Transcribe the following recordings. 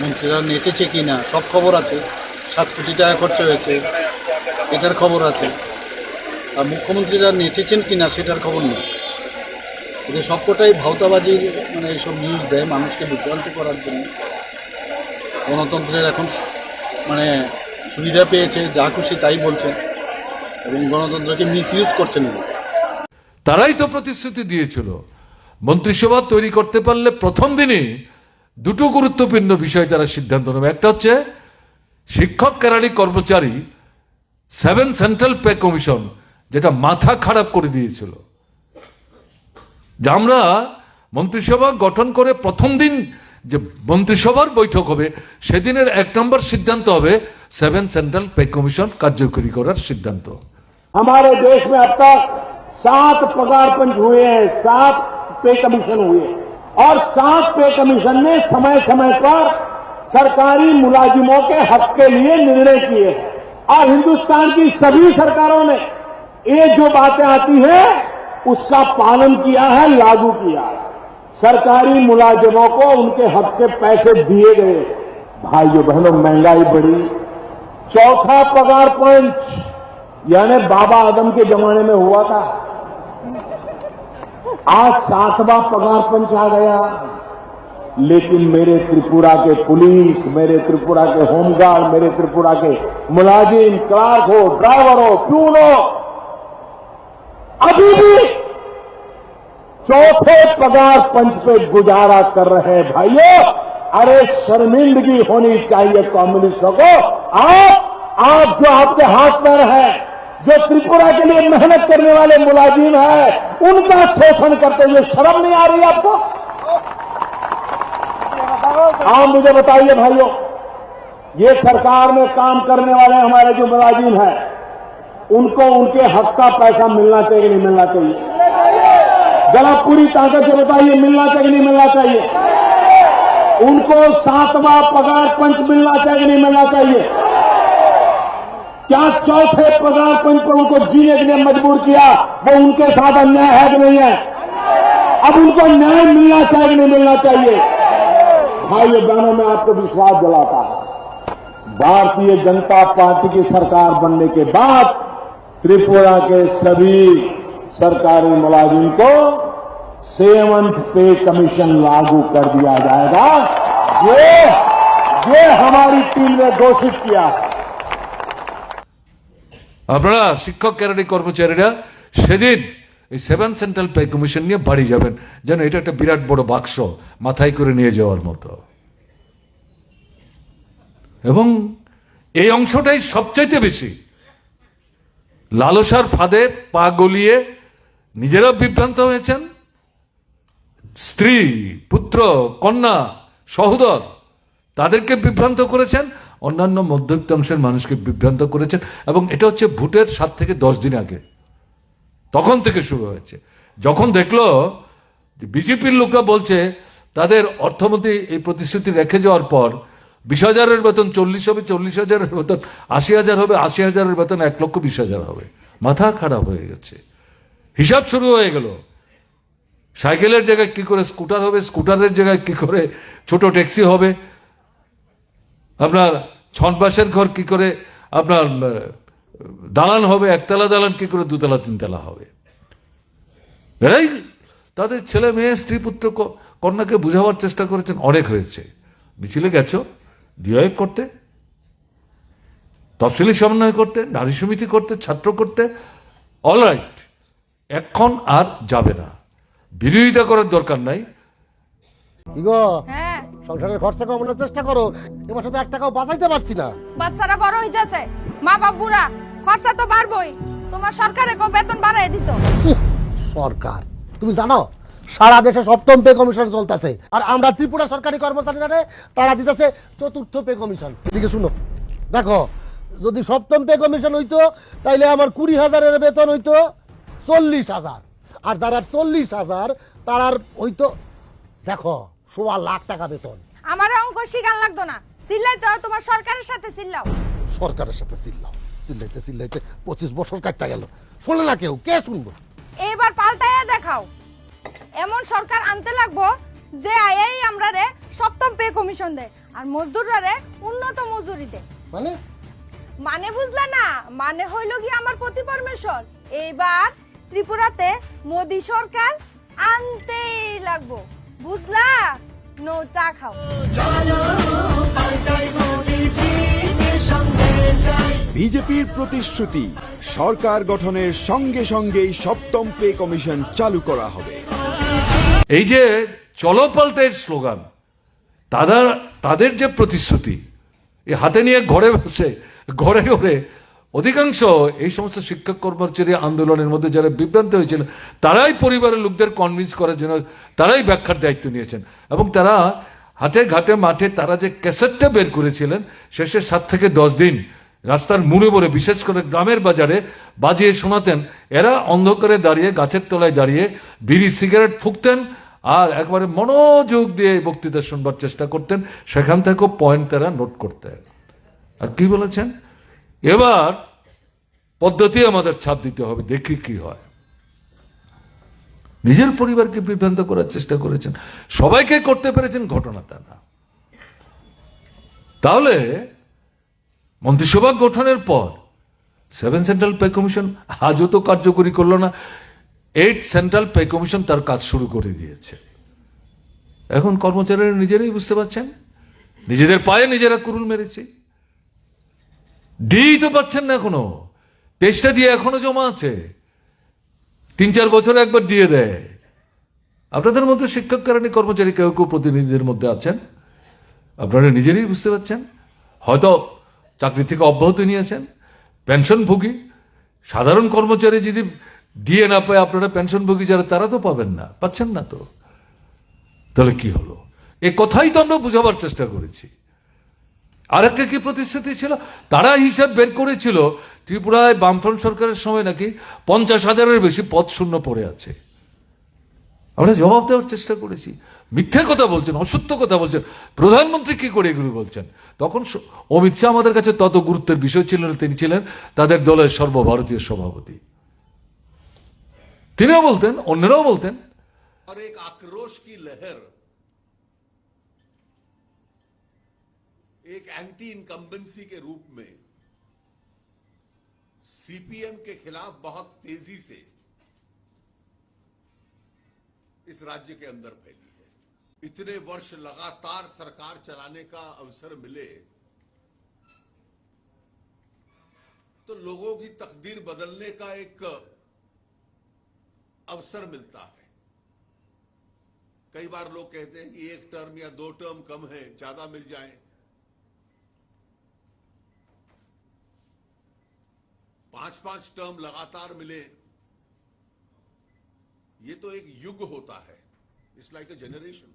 মন্ত্রীরা নেচেছে কি না, সব খবর আছে। সাত কোটি টাকা খরচ হয়েছে, এটার খবর আছে। আর মুখ্যমন্ত্রীরা নেচেছেন কি না, সেটার খবর নেই। যে সবকটাই ভাওতাবাজির মানে এইসব নিউজ দেয় মানুষকে বিভ্রান্ত করার জন্য। গণতন্ত্রের এখন মানে সুবিধা পেয়েছে, যা খুশি তাই বলছেন। এবং গণতন্ত্রকে মিস ইউজ করছেন। তারাই তো প্রতিশ্রুতি দিয়েছিল। মন্ত্রিসভা তৈরি করতে পারলে প্রথম দিনই দুটো গুরুত্বপূর্ণ বিষয় তারা সিদ্ধান্ত নেবে একটা হচ্ছে শিক্ষক কেরানি কর্মচারী সেভেন সেন্ট্রাল পে কমিশন যেটা মাথা খারাপ করে দিয়েছিল যে আমরা মন্ত্রিসভা গঠন করে প্রথম দিন যে মন্ত্রিসভার বৈঠক হবে সেদিনের এক নম্বর সিদ্ধান্ত হবে সেভেন সেন্ট্রাল পে কমিশন কার্যকরী করার সিদ্ধান্ত हमारे देश में अब तक सात पगार पंच हुए हैं सात पे कमीशन हुए हैं और सात पे कमीशन ने समय समय पर सरकारी मुलाजिमों के हक के लिए निर्णय किए और हिंदुस्तान की सभी सरकारों ने ये जो बातें आती है, उसका पालन किया है, लागू किया है। सरकारी मुलाजिमों को उनके हक के पैसे दिए गए। भाइयों बहनों, महँगाई बढ़ी। चौथा पगार पॉइंट, यानी बाबा आदम के जमाने में हुआ था। आज सातवां पगार पंच आ गया। लेकिन मेरे त्रिपुरा के पुलिस, मेरे त्रिपुरा के होमगार्ड, मेरे त्रिपुरा के मुलाजिम, क्लार्क हो, ड्राइवर हो प्यून हो अभी भी चौथे पगार पंच पे गुजारा कर रहे हैं भाइयों। अरे शर्मिंदगी होनी चाहिए कम्युनिस्टों को। आप आप जो आपके हाथ पैर है जो त्रिपुरा के लिए मेहनत करने वाले मुलाजिम है, उनका शोषण करते हुए शर्म नहीं आ रही आपको? आप मुझे बताइए भाइयों, ये सरकार में काम करने वाले हमारे जो मुलाजिम हैं, उनको उनके हक का पैसा मिलना चाहिए नहीं मिलना चाहिए? जरा पूरी ताकत से बताइए, मिलना चाहिए नहीं मिलना चाहिए? उनको सातवां पगार पंच मिलना चाहिए नहीं मिलना चाहिए? क्या चौथे पगार पंच पर उनको जीने के लिए मजबूर किया? वो उनके साथ अन्याय है कि नहीं है? अब उनको न्याय मिलना चाहिए कि नहीं मिलना चाहिए? भाइयों, बहनों, में आपको विश्वास दिलाता है। भारतीय जनता पार्टी की सरकार बनने के बाद त्रिपुरा के सभी सरकारी मुलाजिम को सेवंथ पे कमीशन लागू कर दिया जाएगा। ये ये हमारी टीम ने घोषित किया। है আপনারা শিক্ষক কেরানি কর্মচারীরা সেদিন এই সেভেন সেন্ট্রাল পে কমিশন নিয়ে বাড়ি যাবেন। যেন এটা একটা বিরাট বড় বাক্স মাথায় করে নিয়ে যাওয়ার মতো। এবং এই অংশটাই সবচাইতে বেশি। লালসার ফাঁদে পা গলিয়ে নিজেরা বিভ্রান্ত হয়েছেন। স্ত্রী, পুত্র, কন্যা, সহোদর, তাদেরকে বিভ্রান্ত করেছেন। অন্যান্য মধ্যবিত্ত অংশের মানুষকে বিভ্রান্ত করেছেন এবং এটা হচ্ছে ভোটের সাত থেকে দশ দিন আগে। তখন থেকে শুরু হয়েছে। যখন দেখল বিজেপির লোকরা বলছে, তাদের অর্থমন্ত্রী এই প্রতিশ্রুতি রেখে যাওয়ার পর বিশ হাজারের বেতন চল্লিশ হবে, চল্লিশ হাজারের বেতন আশি হাজার হবে, আশি হাজারের বেতন এক লক্ষ বিশ হাজার হবে। মাথা খারাপ হয়ে গেছে। হিসাব শুরু হয়ে গেল। সাইকেলের জায়গায় কি করে স্কুটার হবে, স্কুটারের জায়গায় কি করে ছোট ট্যাক্সি হবে? আপনার ছনবাসের ঘর কি করে আপনার দালান হবে একতলা দালান কি করে দুতলা তিনতলা হবে? তাদের ছেলে মেয়ে স্ত্রী পুত্র কন্যাকে বুঝাবার চেষ্টা করেছেন অনেক হয়েছে। মিছিলে গেছো ডিওএফ করতে তফসিলি সমন্বয় করতে নারী সমিতি করতে ছাত্র করতে অল রাইট এখন আর যাবে না। বিরোধিতা করার দরকার নাই। হ্যাঁ। সংসারের খরচা কমানোর চেষ্টা করো। এবার তো এক টাকাও বাঁচাইতে পারছি না। বাচ্চারা বড় হইতেছে। মা বাপ বুড়া খরচা তো বাড়বই। তোমার সরকারে কো বেতন বাড়ায় দিত। সরকার। তুমি জানো সারা দেশে সপ্তম পে কমিশন চলতেছে। আর আমরা ত্রিপুরা সরকারি কর্মচারীরা তারা দিতেছে চতুর্থ পে কমিশন। এদিকে শুনো দেখো যদি সপ্তম পে কমিশন হইতো তাইলে আমার কুড়ি হাজারের বেতন হইতো চল্লিশ হাজার। আর যারা চল্লিশ হাজার তারার হইতো দেখো সোয়া লাখ টাকা বেতন। আমার অঙ্ক শিখান লাগতো না। চিল্লাই তো তোমার সরকারের সাথে চিল্লাও। সরকারের সাথে চিল্লাও। চিল্লাইতে চিল্লাইতে পঁচিশ বছর কাটটা গেল। শোনে না কেউ কে শুনব? এবার পাল্টাইয়া দেখাও। এমন সরকার আনতে লাগবো যে আয়াই আমরা রে সপ্তম পে কমিশন দেয় আর মজদুররা রে উন্নত মজুরি দেয়। মানে? মানে বুঝলা না? মানে হইল কি আমার প্রতি পরমেশ্বর এইবার ত্রিপুরাতে মোদি সরকার আনতেই লাগবো। বুঝলা? নো চা খাও। বিজেপির প্রতিশ্রুতি সরকার গঠনের সঙ্গে সঙ্গেই সপ্তম পে কমিশন চালু করা হবে। এই যে চলো পাল্টের স্লোগান তাদের তাদের যে প্রতিশ্রুতি এ হাতে নিয়ে ঘরে বসে ঘরে ঘরে অধিকাংশ এই সমস্ত শিক্ষক কর্মচারী আন্দোলনের মধ্যে যারা বিভ্রান্ত হয়েছিল, তারাই পরিবারের লোকদের কনভিন্স করার জন্য তারাই ব্যাখ্যার দায়িত্ব নিয়েছেন। এবং তারা হাটে ঘাটে মাঠে তারা যে ক্যাসেটটা বের করেছিলেন শেষে সাত থেকে দশ দিন রাস্তার মুড়ে মুড়ে, বিশেষ করে গ্রামের বাজারে বাজিয়ে শোনাতেন, এরা অন্ধকারে দাঁড়িয়ে, গাছের তলায় দাঁড়িয়ে বিড়ি, সিগারেট ফুঁকতেন আর একবারে মনোযোগ দিয়ে বক্তৃতা শুনবার চেষ্টা করতেন। সেখান থেকেও পয়েন্ট তারা নোট করতেন। আর কি বলেছেন? এবার পদ্ধতি আমাদের ছাপ দিতে হবে, দেখি কি হয়। নিজের পরিবারকে বিভ্রান্ত করার চেষ্টা করেছেন, সবাইকে করতে পেরেছেন, ঘটনা তা না। তাহলে মন্ত্রিসভা গঠনের পর সেভেন সেন্ট্রাল পে কমিশন আজও তো কার্যকরী করল না, এইট সেন্ট্রাল পে কমিশন তার কাজ শুরু করে দিয়েছে। এখন কর্মচারীরা নিজেরাই বুঝতে পারছেন, নিজেদের পায়ে নিজেরা কুরুল মেরেছে। ডি তো পাচ্ছেন না এখনও। তেইশটা দিয়ে এখনও জমা আছে। তিন চার বছরে একবার দিয়ে দেয়। আপনাদের মধ্যে শিক্ষক কারণে কর্মচারী কেউ কেউ প্রতিনিধিদের মধ্যে আছেন। আপনারা নিজেরাই বুঝতে পারছেন। হয়তো চাকরি থেকে অব্যাহতি নিয়েছেন। পেনশনভোগী। সাধারণ কর্মচারী যদি দিয়ে না পায় আপনারা পেনশনভোগী যারা, তারা তো পাবেন না। পাচ্ছেন না তো। তাহলে কি হলো? এ কথাই তো আমরা বোঝাবার চেষ্টা করেছি। আরেকটা কি প্রতিশ্রুতি ছিল? তারা হিসাব বের করেছিল, ত্রিপুরায় বামফ্রন্ট সরকারের সময় নাকি পঞ্চাশ হাজারের বেশি পদ শূন্য পড়ে আছে। আমরা জবাব দেওয়ার চেষ্টা করেছি। মিথ্যে কথা বলছেন, অসত্য কথা বলছেন। প্রধানমন্ত্রী কি করে এগুলো বলছেন? তখন অমিত শাহ আমাদের কাছে তত গুরুত্বের বিষয় ছিল না, তিনি ছিলেন তাদের দলের সর্বভারতীয় সভাপতি। তিনিও বলতেন, অন্যরাও বলতেন। আর এক আক্রোশ কি লহর एक एंटी इनकम्बेंसी के रूप में सीपीएम के खिलाफ बहुत तेज़ी से इस राज्य के अंदर फैली है। इतने वर्ष लगातार सरकार चलाने का अवसर मिले तो लोगों की तकदीर बदलने का एक अवसर मिलता है। कई बार लोग कहते हैं कि एक टर्म या दो टर्म कम है, ज़्यादा मिल जाए। पाँच पाँच टर्म लगातार मिले। ये तो एक युग होता है। इट्स लाइक अ जनरेशन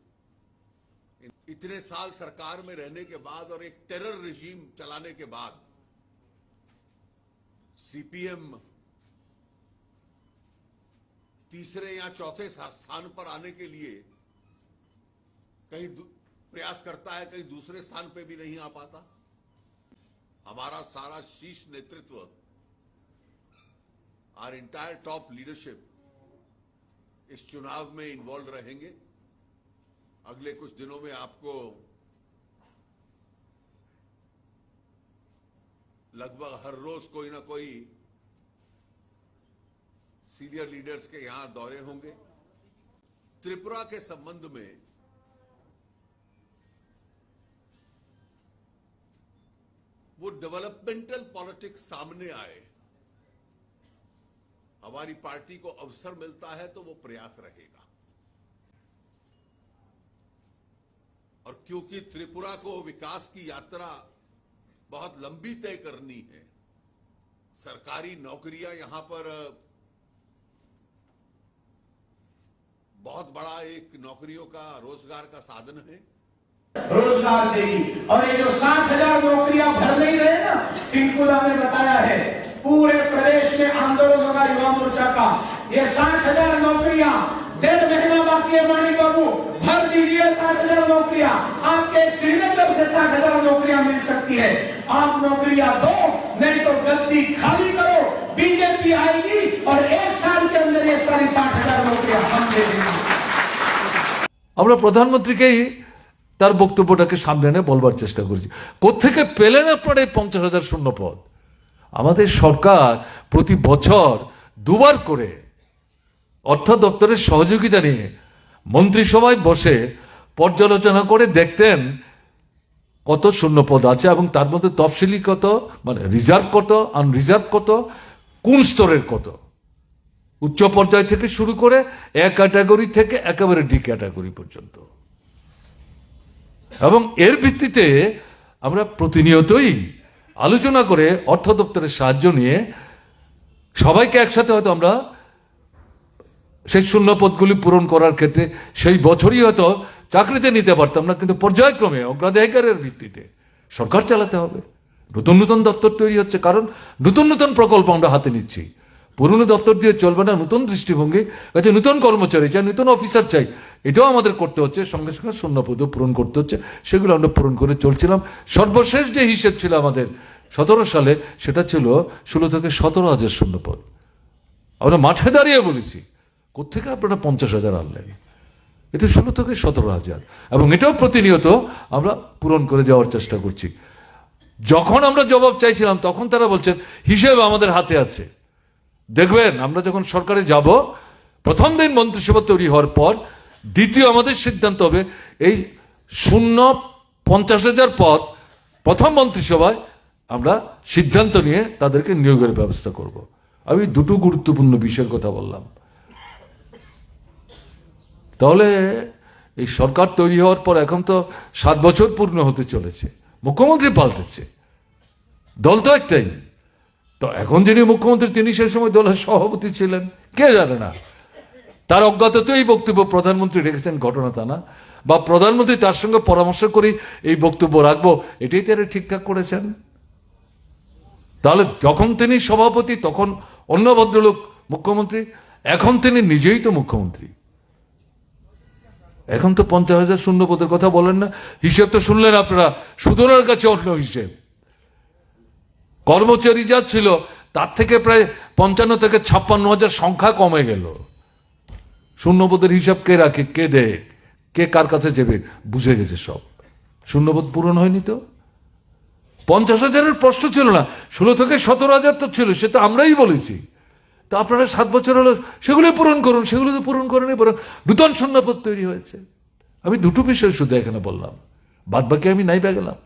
इतने साल सरकार में रहने के बाद और एक टेरर रिजीम चलाने के बाद सीपीएम तीसरे या चौथे स्थान पर आने के लिए कहीं प्रयास करता है, कहीं दूसरे स्थान पे भी नहीं आ पाता। हमारा सारा शीर्ष नेतृत्व आर इंटायर टॉप लीडरशिप इस चुनाव में इन्वॉल्व रहेंगे। अगले कुछ दिनों में आपको लगभग हर रोज कोई ना कोई सीनियर लीडर्स के यहाँ दौरे होंगे। त्रिपुरा के संबंध में वो डेवलपमेंटल पॉलिटिक्स सामने आए। हमारी पार्टी को अवसर मिलता है तो वो प्रयास रहेगा। और क्योंकि त्रिपुरा को विकास की यात्रा बहुत लंबी तय करनी है, सरकारी नौकरियाँ यहाँ पर, बहुत बड़ा एक नौकरियों का, रोज़गार का साधन है। रोज़गार देगी। और ये जो साठ हज़ार नौकरियाँ भर नहीं रहे ना पिंकुला ने बताया है मोर्चा का ये साठ हजार नौकरियां डेढ़ महीना बाकी है मानी बाबू भर दीजिए साठ हजार नौकरियां आपके एक सिग्नेचर से साठ हजार नौकरियां मिल सकती है आप नौकरियां दो नहीं तो गद्दी खाली करो बीजेपी आएगी और एक साल के अंदर ये सारी साठ हजार नौकरियां हम दे देंगे আমরা প্রধানমন্ত্রীকেই তার বক্তব্যটাকে সামনে এনে বলবার চেষ্টা করছি কোত্থেকে পেলেন আপনারা এই পঞ্চাশ হাজার শূন্য পদ আমাদের সরকার প্রতি বছর দুবার করে অর্থ দপ্তরের সহযোগিতা নিয়ে মন্ত্রিসভায় বসে পর্যালোচনা করে দেখতেন কত শূন্য পদ আছে এবং তার মধ্যে তফসিলি কত মানে রিজার্ভ কত আনরিজার্ভ কত, কোন স্তরের কত। উচ্চ পর্যায় থেকে শুরু করে এ ক্যাটাগরি থেকে একেবারে ডি ক্যাটাগরি পর্যন্ত। এবং এর ভিত্তিতে আমরা প্রতিনিয়তই আলোচনা করে অর্থ দপ্তরের সাহায্য নিয়ে সবাইকে একসাথে হয়তো আমরা সেই শূন্য পদগুলি পূরণ করার ক্ষেত্রে সেই বছরই হয়তো চাকরিতে নিতে পারতাম না, কিন্তু পর্যায়ক্রমে অগ্রাধিকারের ভিত্তিতে সরকার চালাতে হবে। নতুন নতুন দপ্তর তৈরি হচ্ছে, কারণ নতুন নতুন প্রকল্প আমরা হাতে নিচ্ছি। পুরনো দপ্তর দিয়ে চলবে না, নতুন দৃষ্টিভঙ্গি কাজে নতুন কর্মচারী চাই, নতুন অফিসার চাই, এটাও আমাদের করতে হচ্ছে, সঙ্গে সঙ্গে শূন্য পদও পূরণ করতে হচ্ছে, সেগুলো আমরা পূরণ করে চলছিলাম। সর্বশেষ যে হিসেব ছিল আমাদের সতেরো সালে সেটা ছিল ষোলো থেকে সতেরো হাজার শূন্য পদ আমরা মাঠে দাঁড়িয়ে বলেছি কোথেকে আপনারা পঞ্চাশ হাজার আনলেন? এতে ষোলো থেকে সতেরো হাজার। এবং এটাও প্রতিনিয়ত আমরা পূরণ করে যাওয়ার চেষ্টা করছি। যখন আমরা জবাব চাইছিলাম, তখন তারা বলছেন, হিসেব আমাদের হাতে আছে। দেখবেন, আমরা যখন সরকারে যাব, প্রথম দিন মন্ত্রিসভা তৈরি হওয়ার পর দ্বিতীয় আমাদের সিদ্ধান্ত হবে, এই শূন্য পঞ্চাশ হাজার পদ প্রথম মন্ত্রিসভায় আমরা সিদ্ধান্ত নিয়ে তাদেরকে নিয়োগের ব্যবস্থা করব। আমি দুটো গুরুত্বপূর্ণ বিষয়ের কথা বললাম। তাহলে এই সরকার তৈরি হওয়ার পর এখন তো সাত বছর পূর্ণ হতে চলেছে। মুখ্যমন্ত্রী পাল্টেছে। দল তো একটাই। তো এখন যিনি মুখ্যমন্ত্রী, তিনি সেই সময় দলের সভাপতি ছিলেন। কে জানে না? তার অজ্ঞাততে এই বক্তব্য প্রধানমন্ত্রী রেখেছেন, ঘটনা তা না। বা প্রধানমন্ত্রী তার সঙ্গে পরামর্শ করে এই বক্তব্য রাখব, এটাই তারা ঠিকঠাক করেছেন। তাহলে যখন তিনি সভাপতি, তখন অন্য ভদ্রলোক মুখ্যমন্ত্রী, এখন তিনি নিজেই তো মুখ্যমন্ত্রী। এখন তো পঞ্চাশ হাজার শূন্য পদের কথা বলেন না, হিসেব তো শুনলেন আপনারা সুতরার কাছে অন্য হিসেব। কর্মচারী যা ছিল, তার থেকে প্রায় পঞ্চান্ন থেকে ছাপ্পান্ন হাজার সংখ্যা কমে গেল। শূন্যপদের হিসাব কে রাখে, কে দেয়, কে কার কাছে যাবে বুঝে গেছে সব। শূন্যপদ পূরণ হয়নি তো? পঞ্চাশ হাজারের প্রশ্ন ছিল না, ষোলো থেকে সতেরো হাজার তো ছিল, সে তো আমরাই বলেছি। তো আপনারা সাত বছর হলো, সেগুলো পূরণ করুন, সেগুলো তো পূরণ করেনি বরং নূতন সন্ন্যাপদ তৈরি হয়েছে। আমি দুটো বিষয় শুধু এখানে বললাম। বাদ বাকি আমি নাই গেলাম।